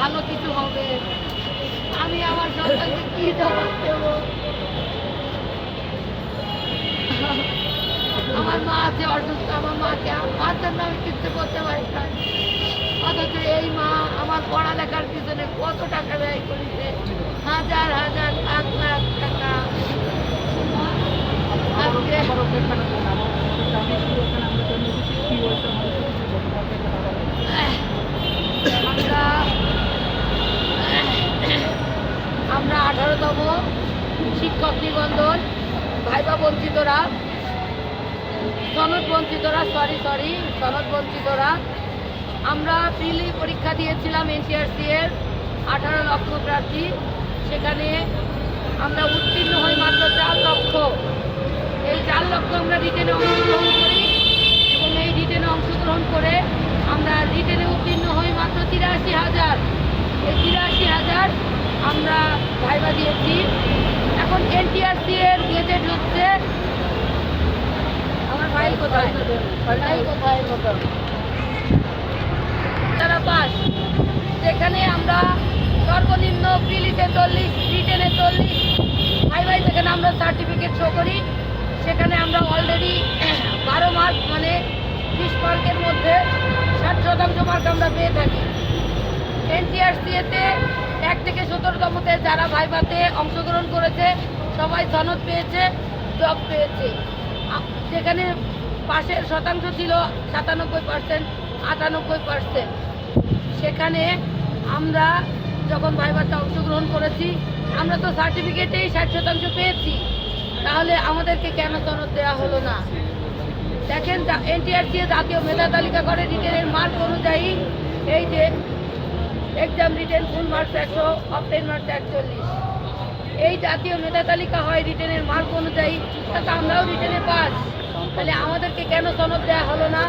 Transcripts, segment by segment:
ভালো কিছু হবে। আমি আমার সন্তানকে কি জবাব দেব? আমার মা আছে অসুস্থ, আমার মাকে মার জন্য আমি কিনতে করতে পারি অথচ এই মা আমার পড়ালেখার পিছনে কত টাকা ব্যয় করেছে? হাজার হাজার লাখ লাখ টাকা। আজকে আমরা আমরা আঠারোতম শিক্ষক নিবন্ধন, ভাইবা বঞ্চিতরা, সনদ বঞ্চিতরা সরি সরি সনদ বঞ্চিতরা। আমরা প্রিলি পরীক্ষা দিয়েছিলাম এনটিআরসি এর, আঠারো লক্ষ প্রার্থী। সেখানে আমরা উত্তীর্ণ হই মাত্র চার লক্ষ। এই চার লক্ষ আমরা রিটেনে অংশগ্রহণ করি এবং এই রিটেনে অংশগ্রহণ করে আমরা রিটেনে উত্তীর্ণ হই মাত্র তিরাশি হাজার এই তিরাশি হাজার আমরা ভাইবা দিয়েছি। এখন এনটিআরসি এর গেজেট হচ্ছে আমার ভাই কোথায়? তারা পাস, যেখানে আমরা সর্বনিম্ন প্রিলিতে চল্লিশ, রিটেনে চল্লিশ ভাই ভাই যেখানে আমরা সার্টিফিকেট শো করি, সেখানে আমরা অলরেডি বারো মার্ক মানে বিশ মার্কের মধ্যে ষাট শতাংশ মার্ক আমরা পেয়ে থাকি। এনটিআরসিএতে এক থেকে সতেরোতমতে যারা ভাইভাতে অংশগ্রহণ করেছে, সবাই সনদ পেয়েছে, জব পেয়েছে। যেখানে পাশের শতাংশ ছিল সাতানব্বই পার্সেন্ট, আটানব্বই পার্সেন্ট। সেখানে আমরা যখন ভাইভাতে অংশগ্রহণ করেছি, আমরা তো সার্টিফিকেটেই ষাট শতাংশ পেয়েছি। তাহলে আমাদেরকে কেন সনদ দেওয়া হলো না? দেখেন এনটিআরসি জাতীয় মেধা তালিকা করে রিটেনের মার্ক অনুযায়ী এই যে এক্সাম রিটেন ফুল মার্কস একশো অফ টেন মার্কস একচল্লিশ। এই জাতীয় মেধা তালিকা হয় রিটেনের মার্ক অনুযায়ী, তাতে আমরাও রিটেনে পাস। তাহলে আমাদেরকে কেন সনদ দেওয়া হলো না?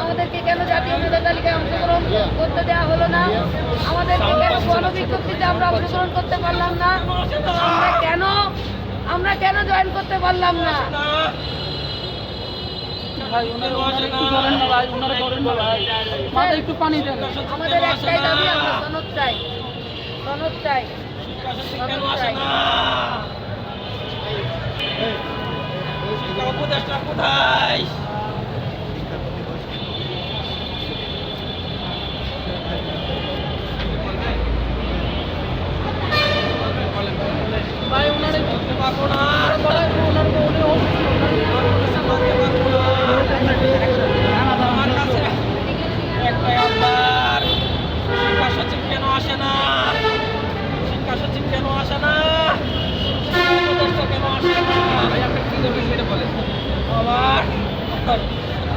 আমাদেরকে কেন জাতীয় মেধা তালিকায় অংশগ্রহণ করতে দেওয়া হলো না? আমাদেরকে কেন গণবিজ্ঞপ্তিতে আমরা অংশগ্রহণ করতে পারলাম না? আমরা কেন আমরা কেন জয়েন করতে পারলাম না? ভাই ওনারা ওনারা একটু ধরেন না ভাই ওনারা ধরেন না ভাই। মাথায় একটু পানি দেন। আমাদের একটাই দাবি আমরা সনদ চাই। সনদ চাই। সনদ কোথায় ভাই ওনারা একটু করতে পারব না বলেন ওনার উনি অসুস্থ করতে পারব না আমার কাছে একটাই আবদার শিক্ষা সচিব কেন আসে না শিক্ষা কেন আসে না কেন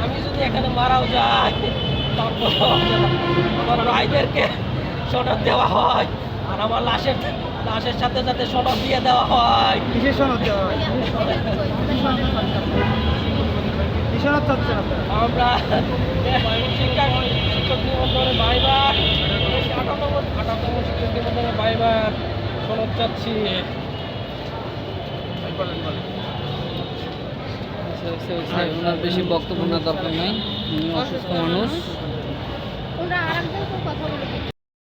আমি যদি এখানে মারাও যাই তারপর আমার ভাইদেরকে সনদ দেওয়া হয় আর আমার লাশের লাশের সাথে সাথে সনদ দিয়ে দেওয়া হয়। কিসের সনদ দেওয়া হয়? আমরা শিক্ষা শিক্ষক নিবন্ধনের বাইবার আটান্ন আটান্ন শিক্ষক নিবন্ধনের বাইবার চাচ্ছি ওনার বেশি বক্তব্য না দরকার নাই। উনি অসুস্থ মানুষ।